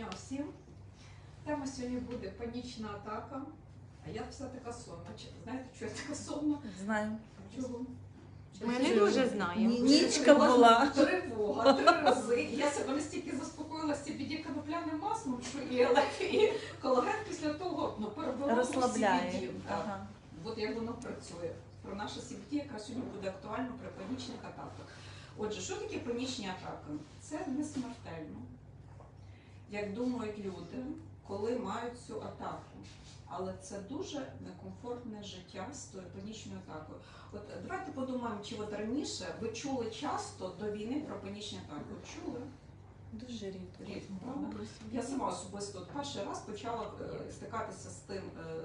дня всім. Тема сьогодні буде панічна атака. А я вся така сонна. Чи- Знаєте, чого я така сонна? Знаю. Чого? Ми не дуже знаємо. Нічка була. Тривога, три рази. Я себе настільки заспокоїла з CBD конопляним маслом, що і і колаген після того ну, перебував. CBD. Ага. От як воно працює. Про наше CBD якраз сьогодні буде актуально при панічних атаках. Отже, що таке панічні атаки? Це не смертельно, як думають люди, коли мають цю атаку. Але це дуже некомфортне життя з тою панічною атакою. От давайте подумаємо, чи от раніше ви чули часто до війни про панічні атаки? Чули? Дуже рідко. Рідко, правда? Я сама особисто от перший раз почала е, стикатися з тим. е,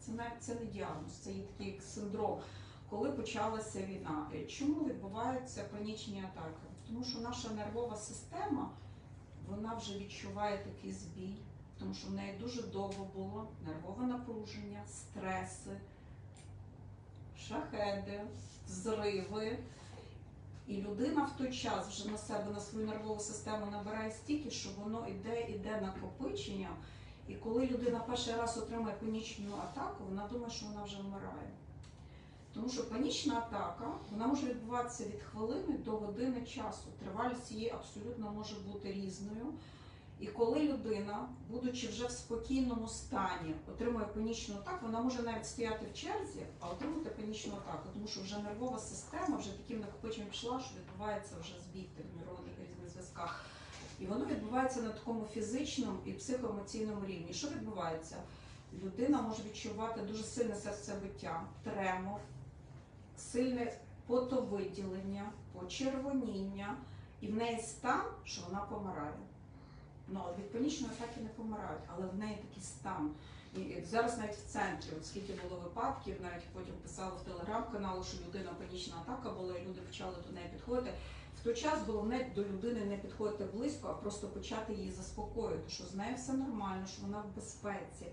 Це навіть це не діагноз, це є такий синдром. Коли почалася війна, Е, чому відбуваються панічні атаки? Тому що наша нервова система вона вже відчуває такий збій, тому що в неї дуже довго було нервове напруження, стреси, шахеди, зриви. І людина в той час вже на себе, на свою нервову систему набирає стільки, що воно йде, іде накопичення. І коли людина перший раз отримає панічну атаку, вона думає, що вона вже вмирає. Тому що панічна атака вона може відбуватися від хвилини до години часу. Тривалість її абсолютно може бути різною. І коли людина, будучи вже в спокійному стані, отримує панічну атаку, вона може навіть стояти в черзі, а отримати панічну атаку, тому що вже нервова система вже таким накопиченням пішла, що відбувається вже збій в нейронних різних зв'язках. І воно відбувається на такому фізичному і психоемоційному рівні. Що відбувається? Людина може відчувати дуже сильне серцебиття, тремор, сильне потовиділення, почервоніння, і в неї стан, що вона помирає. Ну, від панічної атаки не помирають, але в неї такий стан. І зараз навіть в центрі, скільки було випадків, навіть потім писали в телеграм-каналу, що людина панічна атака була, і люди почали до неї підходити. В той час головне до людини не підходити близько, а просто почати її заспокоїти, що з нею все нормально, що вона в безпеці.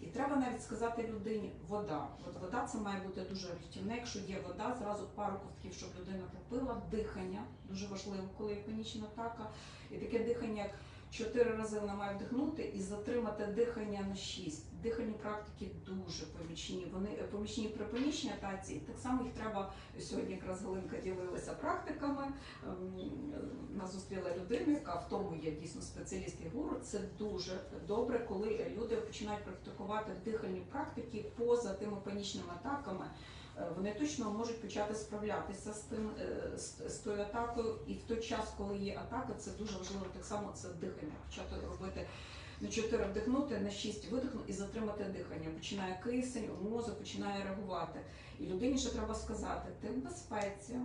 І треба навіть сказати людині вода. От вода це має бути дуже рятівне. Якщо є вода, зразу пару ковтків, щоб людина попила. Дихання дуже важливо, коли є панічна атака. І таке дихання, як чотири рази вона має вдихнути і затримати дихання на шість. Дихальні практики дуже помічні. Вони е, помічні при панічній атаці. І так само їх треба сьогодні. Якраз Галинка ділилася практиками. Ем, Нас зустріла людина, яка в тому є дійсно спеціаліст і гуру. Це дуже добре, коли люди починають практикувати дихальні практики поза тими панічними атаками. Вони точно можуть почати справлятися з тим е, з, з тою атакою, і в той час, коли є атака, це дуже важливо так само це дихання. Почати робити на 4 вдихнути, на 6 видихнути і затримати дихання. Починає кисень, мозок починає реагувати. І людині ще треба сказати: ти в безпеці.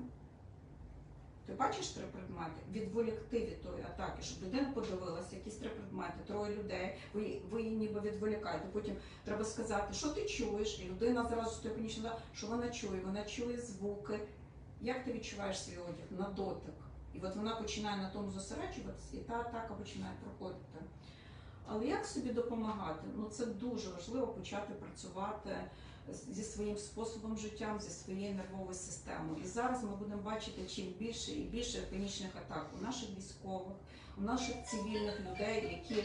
Ти бачиш три предмети, відволікти від тої атаки, щоб людина подивилася, якісь три предмети, троє людей, ви, ви її ніби відволікаєте. Потім треба сказати, що ти чуєш, і людина зразу панічно, що вона чує, вона чує звуки. Як ти відчуваєш свій одяг на дотик? І от вона починає на тому зосереджуватися, і та атака починає проходити. Але як собі допомагати? Ну це дуже важливо почати працювати зі своїм способом життя, зі своєю нервовою системою. І зараз ми будемо бачити чим більше і більше панічних атак у наших військових, у наших цивільних людей, які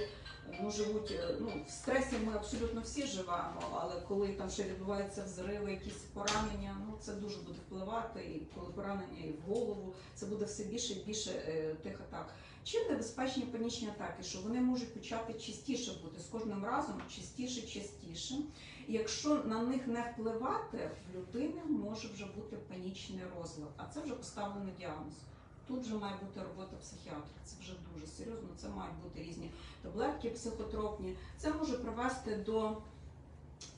ну, живуть е, ну, в стресі. Ми абсолютно всі живемо, але коли там ще відбуваються взриви, якісь поранення, ну це дуже буде впливати. І коли поранення і в голову, це буде все більше і більше е, тих атак. Чим небезпечні панічні атаки? Що вони можуть почати частіше бути з кожним разом, частіше, частіше. І якщо на них не впливати, в людини може вже бути панічний розлад, а це вже поставлений діагноз. Тут вже має бути робота психіатра. Це вже дуже серйозно. Це мають бути різні таблетки психотропні. Це може привести до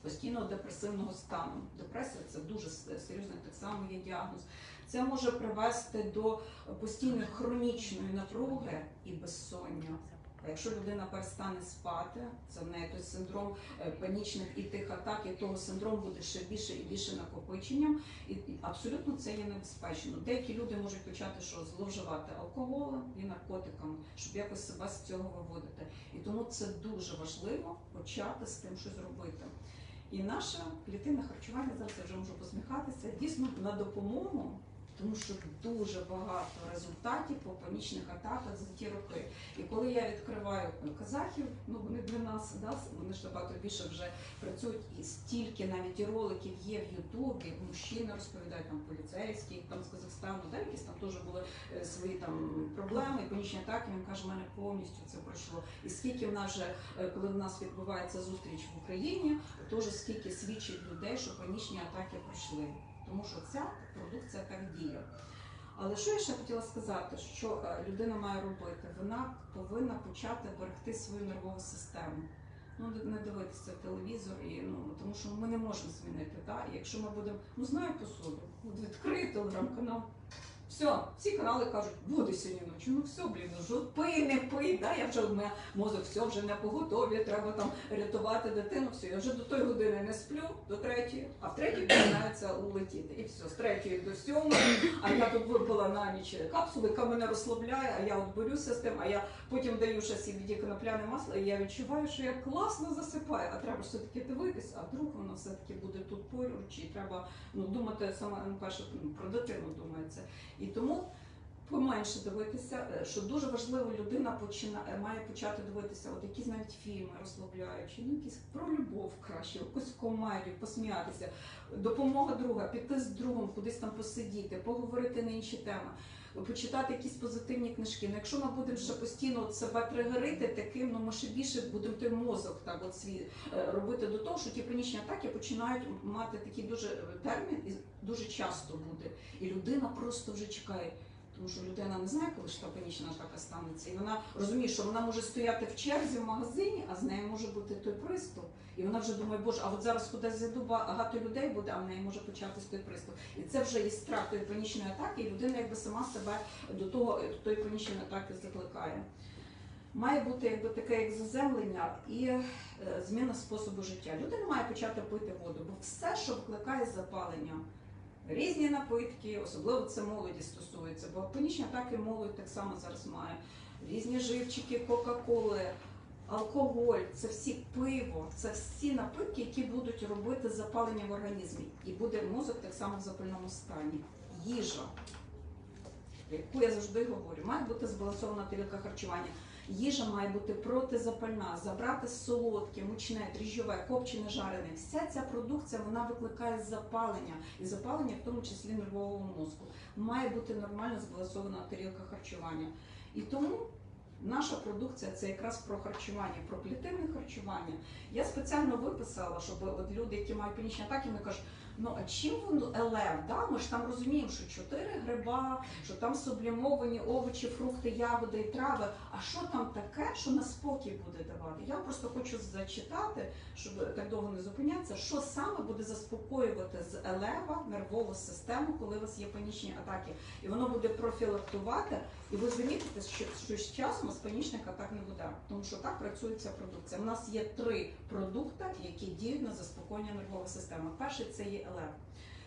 постійного депресивного стану. Депресія це дуже серйозний так само є діагноз. Це може привести до постійної хронічної напруги і безсоння. А якщо людина перестане спати, це в неї той синдром е, панічних і тих атак, і того синдром буде ще більше і більше накопиченням. І, абсолютно це є небезпечно. Деякі люди можуть почати що зловживати алкоголем і наркотиками, щоб якось себе з цього виводити. І тому це дуже важливо почати з тим щось робити. І наше клітинне харчування зараз я вже можу посміхатися дійсно на допомогу тому що дуже багато результатів по панічних атаках за ті роки. І коли я відкриваю казахів, ну вони для нас, да, вони ж набагато більше вже працюють, і стільки навіть роликів є в Ютубі, мужчини розповідають там поліцейські там з Казахстану, да, якісь там теж були е, свої там проблеми, панічні атаки. Він каже, в мене повністю це пройшло. І скільки в нас вже, е, коли в нас відбувається зустріч в Україні, теж скільки свідчить людей, що панічні атаки пройшли. Тому що ця продукція так діє. Але що я ще хотіла сказати, що е, людина має робити? Вона повинна почати берегти свою нервову систему. Ну, не- дивитися телевізор, і, ну, тому що ми не можемо змінити. Так? Якщо ми будемо, ну знаю посуду, відкрий телеграм-канал. Все, всі канали кажуть, буде сьогодні ночі. Ну все, блін, ну пий, не пий. Да? Я вже в мене мозок, все вже не поготові, треба там рятувати дитину. Все, я вже до тої години не сплю, до третьої, а в третій починається улетіти. І все, з третьої до сьомої, а я тут випила на ніч капсули, яка мене розслабляє, а я от борюся з тим, а я потім даю ще CBD конопляне масло, і я відчуваю, що я класно засипаю, а треба ж все-таки дивитися, а вдруг воно все-таки буде тут поруч, і треба ну, думати саме ну, перше про дитину думається. І тому поменше дивитися, е, що дуже важливо, людина починає має почати дивитися, от якісь навіть фільми розслабляючі, ну якісь про любов краще, якусь комедію, посміятися, допомога друга, піти з другом, кудись там посидіти, поговорити на інші теми. Почитати якісь позитивні книжки. Ну, якщо ми будемо ще постійно от себе тригерити таким, ну ми ще більше будемо той мозок так от свій е, робити до того, що ті панічні атаки починають мати такий дуже е, термін і дуже часто буде. І людина просто вже чекає. Тому що людина не знає, коли ж та панічна атака станеться, і вона розуміє, що вона може стояти в черзі в магазині, а з нею може бути той приступ. І вона вже думає, боже, а от зараз кудись зайду, багато людей буде, а в неї може початись той приступ. І це вже є страх тої панічної атаки, і людина якби сама себе до того до тої панічної атаки закликає. Має бути якби таке як заземлення і е, зміна способу життя. Людина має почати пити воду, бо все, що викликає запалення, різні напитки, особливо це молоді стосується, бо панічні атаки молодь так само зараз має. Різні живчики, кока-коли, алкоголь, це всі пиво, це всі напитки, які будуть робити запалення в організмі. І буде мозок так само в запальному стані. Їжа, яку я завжди говорю, має бути збалансована тарілка харчування. Їжа має бути протизапальна, забрати солодке, мучне, дріжджове, копчене, жарене. Вся ця продукція вона викликає запалення, і запалення, в тому числі нервового мозку. Має бути нормально збалансована тарілка харчування. І тому наша продукція це якраз про харчування, про клітинне харчування. Я спеціально виписала, щоб от люди, які мають панічні атаки, вони кажуть, ну а чим воно ЛР? Да? Ми ж там розуміємо, що чотири гриба, що там сублімовані овочі, фрукти, ягоди і трави. А що там таке, що на спокій буде давати? Я просто хочу зачитати, щоб так довго не зупинятися, що саме буде заспокоювати з елева нервову систему, коли у вас є панічні атаки. І воно буде профілактувати, і ви замітите, що, що з часом з панічних атак не буде. Тому що так працює ця продукція. У нас є три продукти, які діють на заспокоєння нервової системи. Перший це є елев.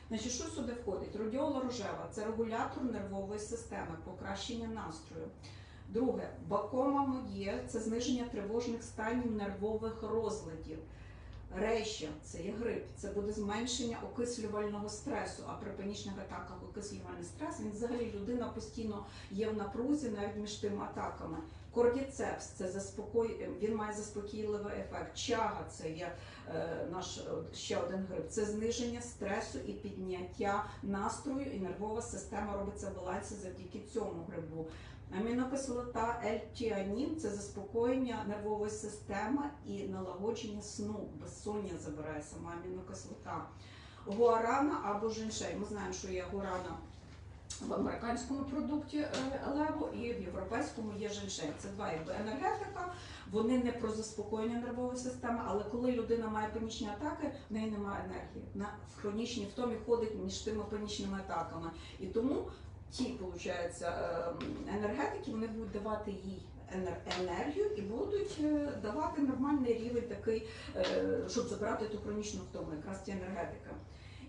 Значить, що сюди входить? Радіола рожева це регулятор нервової системи, покращення настрою. Друге, бакома моє це зниження тривожних станів нервових розладів. Рейща це є грип, це буде зменшення окислювального стресу. А при панічних атаках окислювальний стрес він взагалі людина постійно є в напрузі навіть між тими атаками. Кордіцепс це заспокой, він має заспокійливий ефект. Чага це є е, наш е, ще один грип. Це зниження стресу і підняття настрою, і нервова система робиться в балансі завдяки цьому грибу. Амінокислота L-тіанін – це заспокоєння нервової системи і налагодження сну. Безсоння забирає сама амінокислота. Гуарана або женшень. Ми знаємо, що є гуарана в американському продукті е, леву і в європейському є женшень. Це два якби енергетика. Вони не про заспокоєння нервової системи, але коли людина має панічні атаки, в неї немає енергії. На хронічній втомі ходить між тими панічними атаками. І тому ті, виходить, енергетики вони будуть давати їй енергію і будуть е, давати нормальний рівень такий, е, щоб забрати ту хронічну втому, якраз ті енергетика.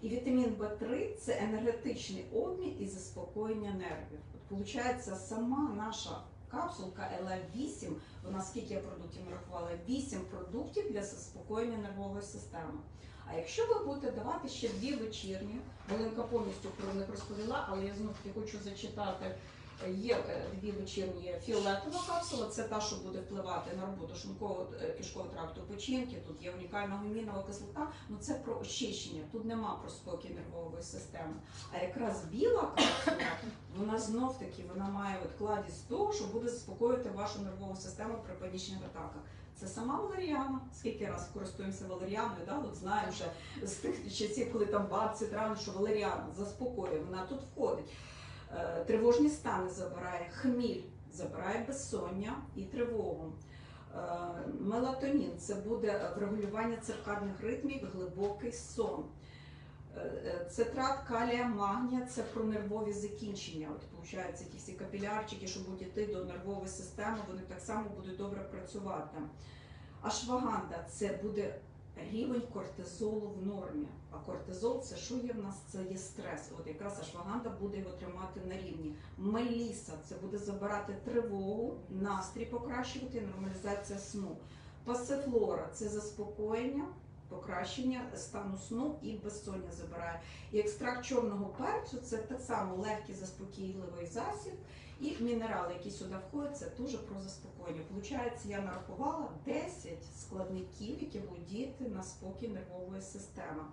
І вітамін В3 це енергетичний обмін і заспокоєння нервів. От, Получається, сама наша капсулка ЛА8, вона скільки я продуктів нарахувала? 8 продуктів для заспокоєння нервової системи. А якщо ви будете давати ще дві вечірні, Волинка повністю про них розповіла, але я знов таки хочу зачитати. Є е, дві вечірні фіолетова капсула, це та, що буде впливати на роботу шлункового е, кишкового тракту печінки. Тут є унікальна гумінова кислота. Ну це про очищення. Тут нема про спокій нервової системи. А якраз біла капсула, вона знов таки має кладість того, що буде заспокоювати вашу нервову систему при панічних атаках. Це сама валеріана. Скільки раз користуємося валеріаною, знаємо вже з тих часів, коли там бабці травні, що валеріана заспокоює, вона тут входить. Е, Тривожні стани забирає, хміль забирає безсоння і тривогу. Е, Мелатонін це буде врегулювання циркадних ритмів, глибокий сон. Е, Цитрат калія, магнія це про нервові закінчення. От виходить, ті всі капілярчики, що будуть йти до нервової системи, вони так само будуть добре працювати. Ашваганда це буде рівень кортизолу в нормі. А кортизол це що є в нас? Це є стрес. От якраз ашваганда буде його тримати на рівні. Меліса це буде забирати тривогу, настрій покращувати, нормалізація сну. Пасифлора це заспокоєння, покращення стану сну і безсоння забирає. І екстракт чорного перцю це так само легкий заспокійливий засіб. І мінерали, які сюди входять, це дуже про заспокоєння. Получається, я нарахувала 10 складників, які будуть діяти на спокій нервової системи.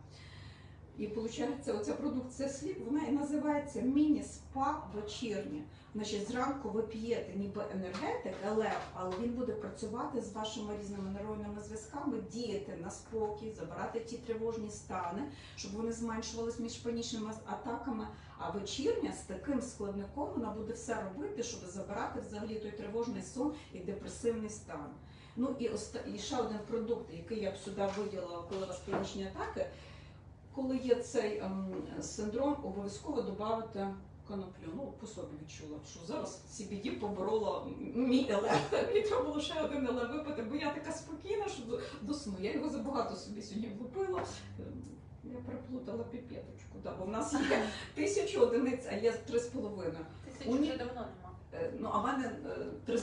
І виходить, оця продукція сліп, вона і називається міні-спа вечірнє. Значить, зранку ви п'єте ніби енергетик, елев, але він буде працювати з вашими різними нейронними зв'язками, діяти на спокій, забирати ті тривожні стани, щоб вони зменшувались між панічними атаками. А вечірня з таким складником вона буде все робити, щоб забирати взагалі той тривожний сон і депресивний стан. Ну і оста... і ще один продукт, який я б сюди виділила, коли у вас панічні атаки. Коли є цей ем, синдром, обов'язково додати коноплю. Ну, по собі відчула, що зараз CBD поборола мій елев. Мені треба було ще один елев випити, бо я така спокійна, що до, до сну. Я його забагато собі сьогодні влупила. Ем, Я переплутала піпеточку, да, бо в нас є тисячу одиниць, а є три з половиною. Тисячі Уні- вже давно нема. Е, Ну, а в мене е, три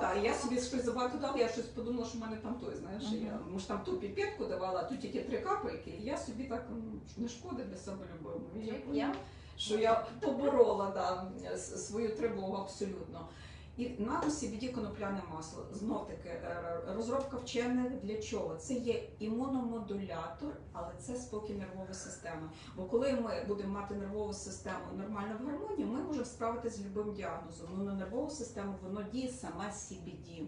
так. Я собі щось забагато дала, я щось подумала, що в мене там той, знаєш, Мгм. я може там ту піпетку давала, а тут тільки три капельки, і я собі так не шкода для себе любимо. Я я? що я поборола да, свою тривогу абсолютно. І нано CBD конопляне масло. Знов таки, е, розробка вчених для чого? Це є імуномодулятор, але це спокій нервової системи. Бо коли ми будемо мати нервову систему нормально в гармонії, ми можемо справитися з будь-яким діагнозом. Ну на нервову систему воно діє сама CBD.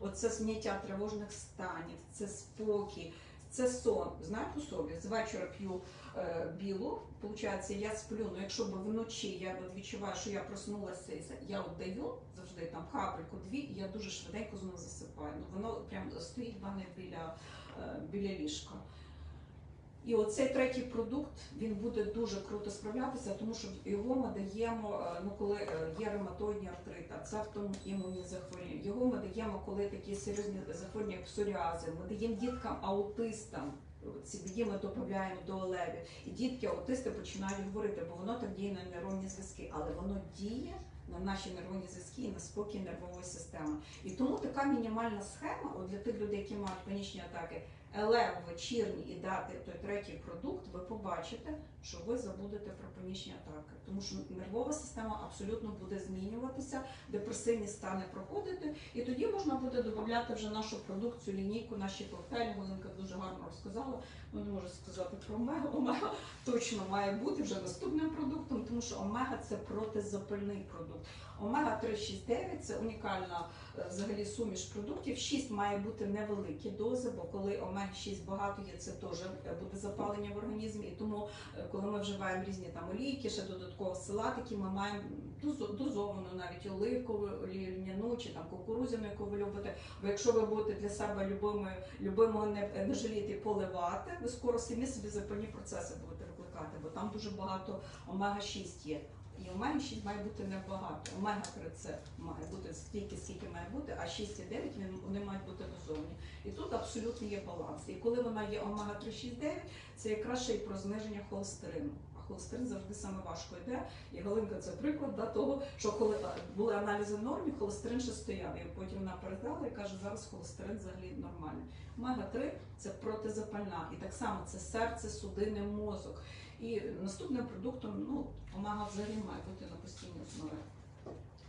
Оце зняття тривожних станів, це спокій, це сон. Знаю по собі, з вечора п'ю е, білу, виходить, я сплю. Ну якщо б вночі я от відчуваю, що я проснулася, я от даю завжди там капельку, дві, і я дуже швиденько знову засипаю. Ну воно прям стоїть в мене біля, е, біля ліжка. І оцей третій продукт він буде дуже круто справлятися, тому що його ми даємо, е, ну коли е, є ревматоїдні артрити, це автоімунні захворювання. Його ми даємо, коли такі серйозні захворювання, як псоріази. Ми даємо діткам аутистам. CBD ми додаємо до олевів. І дітки, аутисти починають говорити, бо воно так діє на нейронні зв'язки, але воно діє на наші нейронні зв'язки і на спокій нервової системи. І тому така мінімальна схема от для тих людей, які мають панічні атаки, елев вечірні і дати той третій продукт, ви побачите, що ви забудете про панічні атаки. Тому що нервова система абсолютно буде змінюватися, депресивні стани проходити, і тоді можна буде додати вже нашу продукцію, лінійку, наші коктейлі. Галинка дуже гарно розказала. Ну не сказати про омегу. Омега точно має бути вже наступним продуктом, тому що омега це протизапальний продукт. Омега 369 це унікальна е, взагалі суміш продуктів. 6 має бути невеликі дози, бо коли омеги 6 багато є, це теж е, буде запалення в організмі. І тому, е, коли ми вживаємо різні там олійки, ще додатково салатики, ми маємо дозовану навіть оливкову олію чи там кукурудзяну, яку ви любите. Бо якщо ви будете для себе любимою, любимого не, не жаліти поливати, ви скоро самі собі запальні процеси будете викликати, бо там дуже багато омега 6 є. І омега 6 має бути небагато. Омега 3 це має бути стільки, скільки має бути, а 6 і 9 вони мають бути дозовані. І тут абсолютно є баланс. І коли вона є омега 3, 6, 9, це якраз ще й про зниження холестерину. А холестерин завжди саме важко йде. І Галинка це приклад да, того, що коли були аналізи в нормі, холестерин ще стояв. І потім вона перездала і каже, зараз холестерин взагалі нормальний. Омега-3 це протизапальна. І так само це серце, судини, мозок. І наступним продуктом ну, омега взагалі має бути на постійній основі.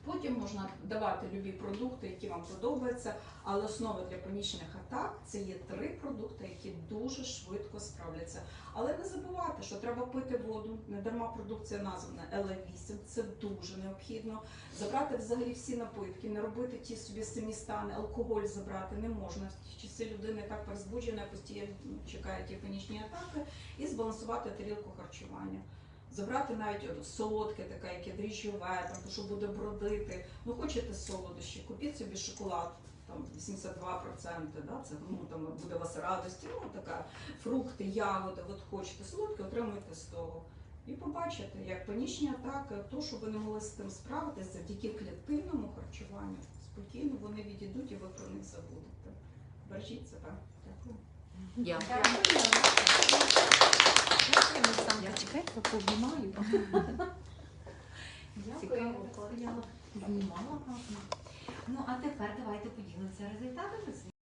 Потім можна давати любі продукти, які вам подобаються, але основа для панічних атак це є три продукти, які дуже швидко справляться. Але не забувати, що треба пити воду. Не дарма продукція названа ЛА8, це дуже необхідно. Забрати взагалі всі напитки, не робити ті собі самі стани, алкоголь забрати не можна. В часи людина і так перезбуджена, постійно чекає ті панічні атаки, і збалансувати тарілку харчування. Забрати навіть от солодке, таке, яке дріжджове, там, то, що буде бродити. Ну, хочете солодощі, купіть собі шоколад, там 82%, да, це ну, там буде у вас радості, ну така фрукти, ягоди, от хочете солодке, отримуйте з того. І побачите, як панічні атаки, то, що ви не могли з тим справитися завдяки клітинному харчуванню, спокійно вони відійдуть і ви про них забудете. Бережіть себе. Дякую. Дякую. Я чекайте, пообнімаю. Цікаво, я знімала. Ну а тепер давайте поділимося результатами